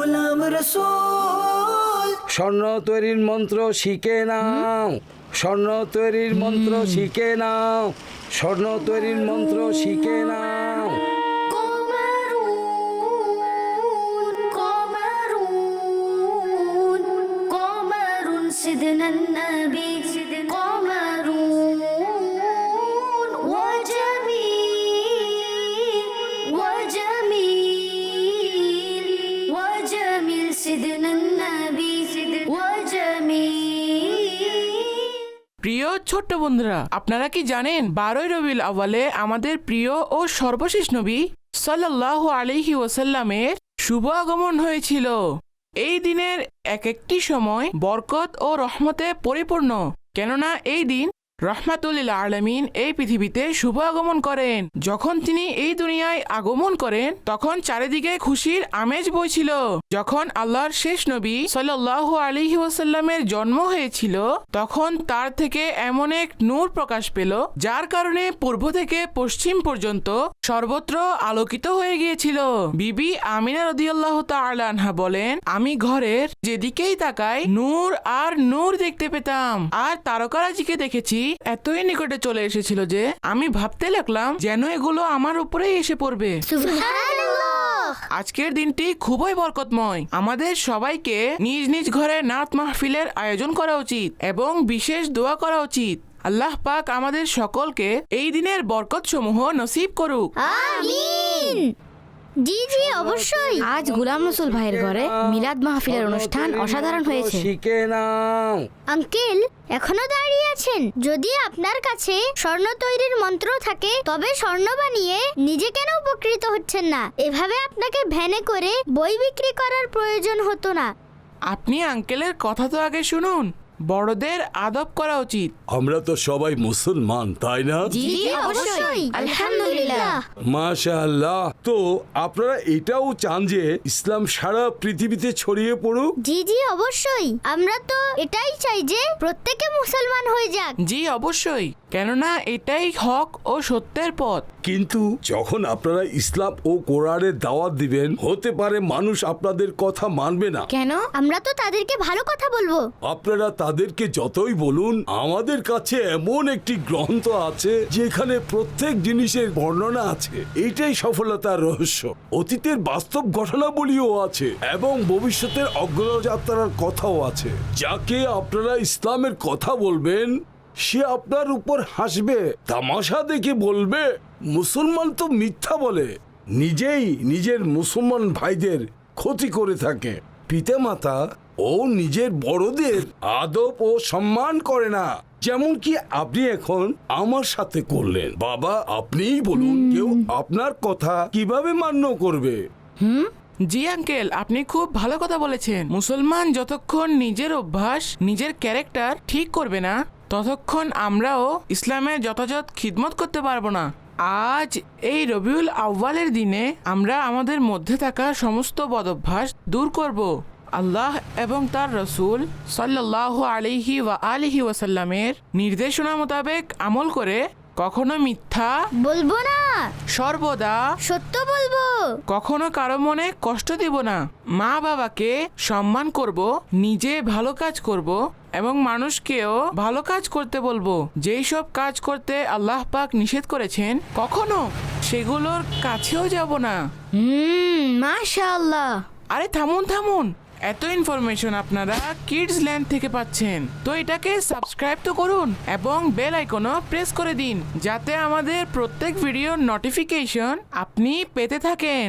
গোলাম রসুল স্বর্ণ তৈরির মন্ত্র শিখে নাও স্বর্ণ তৈরির মন্ত্র শিখে নাও স্বর্ণ তৈরির মন্ত্র শিখে নাও قمرون قمرون قمر سيدنا النبي প্রিয় ছোট্ট বন্ধুরা, আপনারা কি জানেন বারোই রবিল আওয়ালে আমাদের প্রিয় ও সর্বশেষ নবী সাল্লাহ আলিহি ওসাল্লামের শুভ আগমন হয়েছিল। এই দিনের এক একটি সময় বরকত ও রহমতে পরিপূর্ণ। কেননা এই দিন রহমাতুল্লিল আলমিন এই পৃথিবীতে শুভ আগমন করেন। যখন তিনি এই দুনিয়ায় আগমন করেন, তখন চারিদিকে খুশির আমেজ বইছিল। যখন আল্লাহর শেষ নবী সাল্লাল্লাহু আলাইহি ওয়াসাল্লামের জন্ম হয়েছিল, তখন তার থেকে এমন এক নূর প্রকাশ পেল, যার কারণে পূর্ব থেকে পশ্চিম পর্যন্ত সর্বত্র আলোকিত হয়ে গিয়েছিল। বিবি আমিনা রদিয়াল্লাহ আনহা বলেন, আমি ঘরের যেদিকেই তাকাই, নূর আর নূর দেখতে পেতাম। আর তারকারাজিকে দেখেছি এতই নিকটে চলে এসেছিল যে আমি ভাবতে লাগলাম যেন এগুলো আমার উপরেই এসে পড়বে। আজকের দিনটি খুবই বরকতময়। আমাদের সবাইকে নিজ নিজ ঘরে নাত মাহফিলের আয়োজন করা উচিত এবং বিশেষ দোয়া করা উচিত। আল্লাহ পাক আমাদের সকলকে এই দিনের বরকত সমূহ নসিব করুক। আমিন। জি জি অবশ্যই। আজ গুলাম রসুল ভাইয়ের ঘরে মিলাদ মাহফিলের অনুষ্ঠান অসাধারণ হয়েছে। শিখে নাও। আঙ্কেল এখনও দাঁড়িয়ে আছেন। যদি আপনার কাছে স্বর্ণ তৈরির মন্ত্র থাকে তবে স্বর্ণ বানিয়ে নিজে কেন উপকৃত হচ্ছেন না? এভাবে আপনাকে ভ্যানে করে বই বিক্রি করার প্রয়োজন হতো না। আপনি আঙ্কেলের কথা তো আগে শুনুন। বড়দের আদব করা উচিত। আমরা তো সবাই মুসলমান তাই না? জি অবশ্যই। আলহামদুলিল্লাহ। তো আপনারা এটাও চান যে ইসলাম সারা পৃথিবীতে ছড়িয়ে পড়ুক? জি জি অবশ্যই। আমরা তো এটাই চাই যে প্রত্যেকে মুসলমান হয়ে যাক। জি অবশ্যই। কেননা এটাই হক ও সত্যের পথ। কিন্তু যখন আপনারা ইসলাম ও কোরআনের দাওয়াত দিবেন হতে পারে মানুষ আপনাদের কথা মানবে না। কেন? আমরা তো তাদেরকে ভালো কথা বলব। আপনারা তাদেরকে যতই বলুন আমাদের কাছে এমন একটি গ্রন্থ আছে যেখানে প্রত্যেক জিনিসের বর্ণনা আছে। এটাই সফলতার রহস্য। অতীতের বাস্তব ঘটনাবলীও আছে এবং ভবিষ্যতের অগ্রযাত্রার কথাও আছে। যাকে আপনারা ইসলামের কথা বলবেন সে আপনার উপর হাসবে তামাশা দেখে বলবে মুসলমান তো মিথ্যা বলে। নিজেই নিজের মুসলমান ভাইদের ক্ষতি করে থাকে। পিতামাতা ও নিজের বড়দের আদব ও সম্মান করে না। যেমন কি আপনি এখন আমার সাথে করলেন। বাবা আপনিই বলুন কেউ আপনার কথা কীভাবে মান্য করবে? হুম? জি আঙ্কেল আপনি খুব ভালো কথা বলেছেন। মুসলমান যতক্ষণ নিজের অভ্যাস নিজের ক্যারেক্টার ঠিক করবে না ততক্ষণ আমরাও ইসলামের যথাযথ খিদমত করতে পারব না। আজ এই রবিউল আউ্বালের দিনে আমরা আমাদের মধ্যে থাকা সমস্ত বদভ্যাস দূর করব। আল্লাহ এবং তার রসুল সাল্লাহ আলিহি ওয়া আলিহি ওয়াসাল্লামের নির্দেশনা মোতাবেক আমল করে কখনো মিথ্যা বলব না। সর্বদা সত্য বলব। কখনো কারও মনে কষ্ট দিব না। মা বাবাকে সম্মান করব নিজে ভালো কাজ করব এবং মানুষকেও ভালো কাজ করতে বলব। যেই সব কাজ করতে আল্লাহ পাক নিষেধ করেছেন কখনো সেগুলোর কাছেও যাব না। হুম মাশাআল্লাহ। আরে থামুন থামুন। এত ইনফরমেশন আপনারা কিডস ল্যান্ড থেকে পাচ্ছেন। তো এটাকে সাবস্ক্রাইব তো করুন এবং বেল আইকনও প্রেস করে দিন যাতে আমাদের প্রত্যেক ভিডিওর নোটিফিকেশন আপনি পেতে থাকেন।